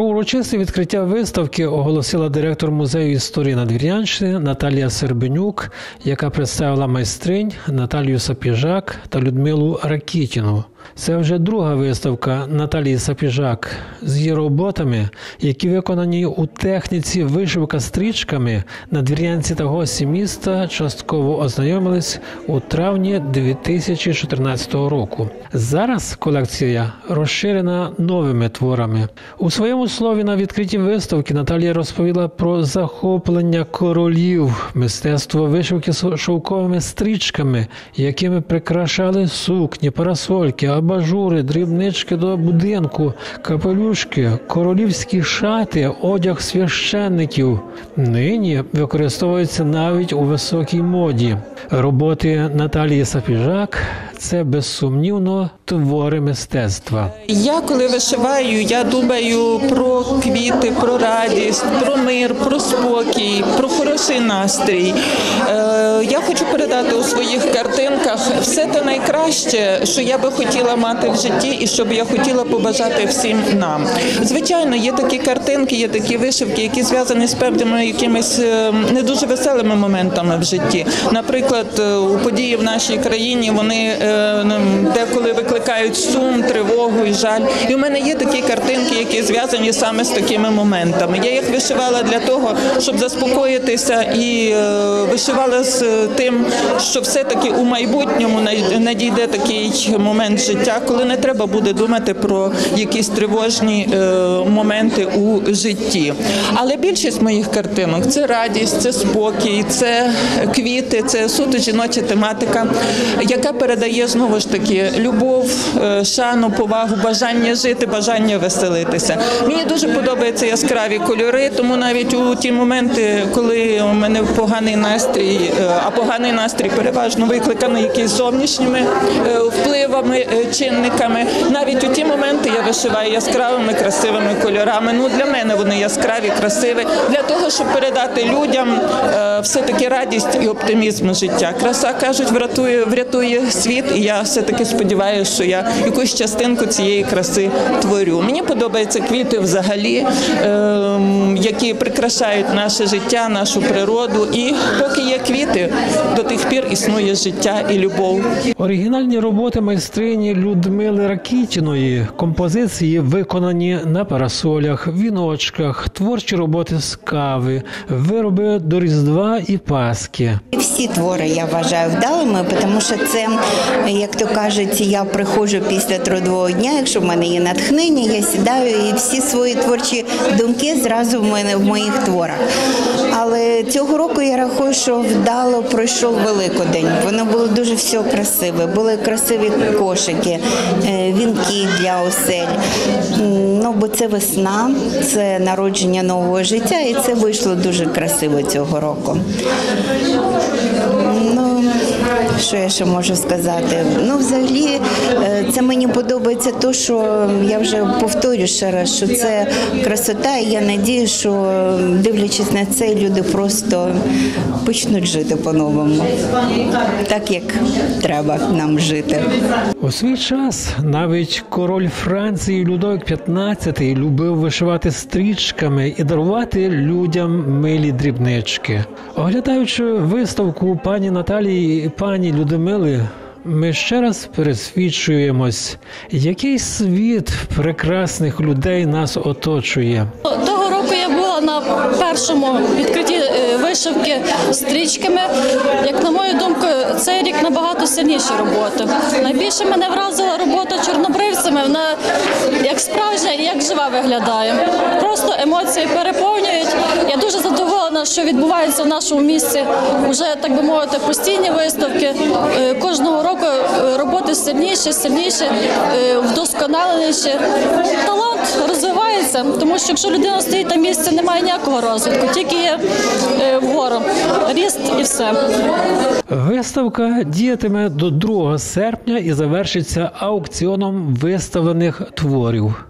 Про урочисте відкриття виставки оголосила директор музею історії Надвір'янщини Наталія Сербенюк, яка представила майстринь Наталію Сапіжак та Людмилу Ракітіну. Це вже друга виставка Наталії Сапіжак з її роботами, які виконані у техніці вишивка стрічками. Надвір'янці та гості міста частково ознайомились у травні 2014 року. Зараз колекція розширена новими творами. У своєму слові на відкритті виставки Наталія розповіла про захоплення королів, мистецтво вишивки шовковими стрічками, якими прикрашали сукні, парасольки, абажури, дрібнички до будинку, капелюшки, королівські шати, одяг священників. Нині використовуються навіть у високій моді. Роботи Наталії Сапіжак це безсумнівно твори мистецтва. Я коли вишиваю, я думаю про квіти, про радість, про мир, про спокій, про хороший настрій. Е, я хочу передати у своїх картинках все те найкраще, що я би хотіла мати в житті, і що би я хотіла побажати всім нам. Звичайно, є такі картинки, є такі вишивки, які зв'язані з певними якимись е, не дуже веселими моментами в житті. Наприклад, е, у події в нашій країні вони деколи викликають сум, тривогу і жаль. І в мене є такі картинки, які зв'язані саме з такими моментами. Я їх вишивала для того, щоб заспокоїтися, і вишивала з тим, що все-таки у майбутньому надійде такий момент життя, коли не треба буде думати про якісь тривожні моменти у житті. Але більшість моїх картинок це радість, це спокій, це квіти, це суто жіноча тематика, яка передає знову ж таки любов, шану, повагу, бажання жити, бажання веселитися. Мені дуже подобаються яскраві кольори, тому навіть у ті моменти, коли мене поганий настрій, а поганий настрій переважно викликаний якимись зовнішніми впливами, чинниками. Навіть у ті моменти я вишиваю яскравими красивими кольорами. Ну для мене вони яскраві, красиві, для того, щоб передати людям все таки радість і оптимізм життя. Краса кажуть, врятує, врятує світ, і я все таки сподіваюся, що я якусь частинку цієї краси творю. Мені подобаються квіти взагалі, які прикрашають наше життя, нашу природу. І поки є квіти, до тих пір існує життя і любов. Оригінальні роботи майстрині Людмили Ракітіної, композиції виконані на парасолях, віночках, творчі роботи з кави, вироби до Різдва і Пасхи. Всі твори я вважаю вдалими, тому що це, як то кажуть, я приходжу після трудового дня. Якщо в мене є натхнення, я сідаю і всі свої творчі думки зразу в мене в моїх творах. Але цього року я рахую, що вдало пройшов Великодень. Воно було дуже все красиве. Були красиві кошики, вінки для осель. Ну бо це весна, це народження нового життя, і це вийшло дуже красиво цього року. Що я ще можу сказати? Ну, взагалі, це мені подобається, то що я вже повторю ще раз, що це красота, і я надію, що дивлячись на це, люди просто почнуть жити по-новому, так як треба нам жити. У свій час навіть король Франції Людовик XV любив вишивати стрічками і дарувати людям милі дрібнички. Оглядаючи виставку пані Наталії і пані Людмили, ми ще раз пересвідчуємось, який світ прекрасних людей нас оточує. Була на першому відкритті вишивки стрічками. Як на мою думку, цей рік набагато сильніші роботи. Найбільше мене вразила робота чорнобривцями. Вона як справжня і як жива виглядає. Просто емоції переповнюють. Задоволена, що відбувається в нашому місці. Уже так би мовити, постійні виставки. Кожного року роботи сильніші, сильніші, вдосконаленіші. Талант розвивається, тому що якщо людина стоїть на місці, немає ніякого розвитку, тільки є вгору ріст і все. Виставка діятиме до 2 серпня і завершиться аукціоном виставлених творів.